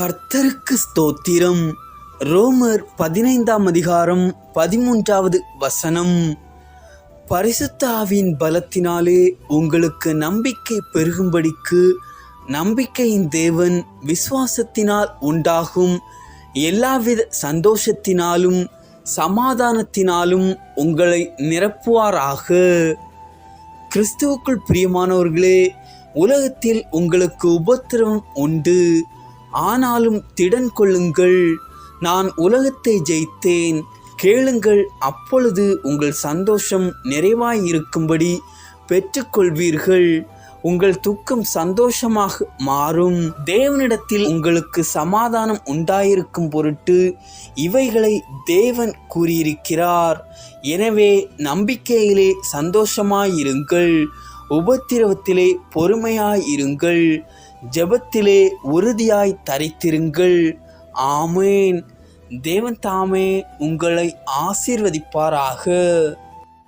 கர்த்தருக்கு ஸ்தோத்திரம். ரோமர் பதினைந்தாம் அதிகாரம் பதிமூன்றாவது வசனம். பரிசுத்தாவின் பலத்தினாலே உங்களுக்கு நம்பிக்கை பெருகும்படிக்கு நம்பிக்கையின் தேவன் விசுவாசத்தினால் உண்டாகும். எல்லாவித சந்தோஷத்தினாலும் சமாதானத்தினாலும் உங்களை நிரப்புவாராக. கிறிஸ்துவுக்குள் பிரியமானவர்களே உலகத்தில் உங்களுக்கு உபத்திரவம் உண்டு. ஆனாலும் திடன் கொள்ளுங்கள். நான் உலகத்தை ஜெயித்தேன். கேளுங்கள் அப்பொழுது உங்கள் சந்தோஷம் நிறைவாயிருக்கும்படி பெற்றுக்கொள்வீர்கள். உங்கள் துக்கம் சந்தோஷமாக மாறும். தேவனிடத்தில் உங்களுக்கு சமாதானம் உண்டாயிருக்கும் பொருட்டு இவைகளை தேவன் கூறியிருக்கிறார். எனவே நம்பிக்கையிலே சந்தோஷமாயிருங்கள். உபத்திரவத்திலே பொறுமையாயிருங்கள். ஜெபத்திலே உறுதியாய் தரித்திருங்கள். ஆமேன். தேவன் தாமே உங்களை ஆசீர்வதிப்பாராக.